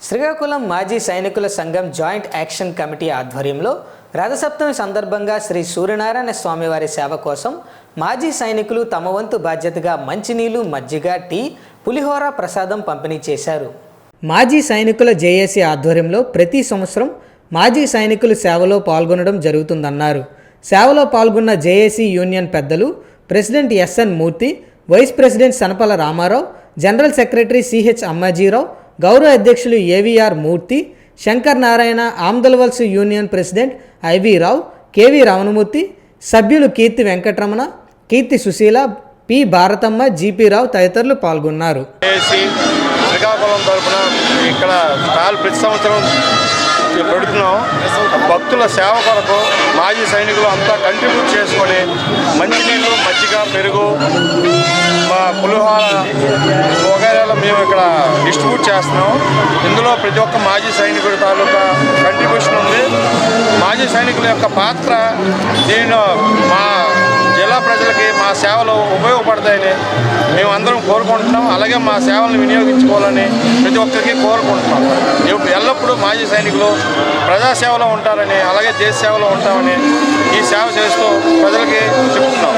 శ్రీకాకుళం మాజీ సైనికుల సంఘం జాయింట్ యాక్షన్ కమిటీ ఆధ్వర్యంలో రథసప్తమి సందర్భంగా శ్రీ సూర్యనారాయణ స్వామివారి సేవ కోసం మాజీ సైనికులు తమ వంతు బాధ్యతగా మంచినీళ్ళు మజ్జిగ టీ పులిహోర ప్రసాదం పంపిణీ చేశారు. మాజీ సైనికుల జేఏసీ ఆధ్వర్యంలో ప్రతి సంవత్సరం మాజీ సైనికులు సేవలో పాల్గొనడం జరుగుతుందన్నారు. సేవలో పాల్గొన్న జేఏసీ యూనియన్ పెద్దలు president SN Murthy vice president Sanapala Ramarao general secretary CH Ammajirao గౌరవ అధ్యక్షులు AVR Murthy Shankar Narayana ఆమ్దల్వల్స్ union president IV Rao KV Ramanamurthy సభ్యులు కీర్తి వెంకటరమణ కీర్తి సుశీల పి భారతమ్మ జీపీ రావు తదితరులు పాల్గొన్నారు. శ్రీకాకుళం తరఫున ఇక్కడ స్టాల్ ప్రతి సంవత్సరం పెడుతున్నాం. భక్తుల సేవ కొరకు మాజీ సైనికులు అంతా కంట్రిబ్యూట్ చేసుకొని మంచినీళ్ళు మజ్జిగ పెరుగు మా పులిహోర వగైరాలు మేము ఇక్కడ డిస్ట్రిబ్యూట్ చేస్తున్నాం. ఇందులో ప్రతి ఒక్క మాజీ సైనికుడి తాలూకా కంట్రిబ్యూషన్ ఉంది. మాజీ సైనికుల యొక్క పాత్ర దీనిలో మా జిల్లా ప్రజలకి మా సేవలు ఉపయోగపడతాయని మేము అందరం కోరుకుంటున్నాం. అలాగే మా సేవలను వినియోగించుకోవాలని ప్రతి ఒక్కరికి కోరుకుంటున్నాం. ఎల్లప్పుడూ మాజీ సైనికులు ప్రజాసేవలో ఉంటారని అలాగే దేశ సేవలో ఉంటామని ఈ సేవ చేస్తూ ప్రజలకి చెప్తున్నాం.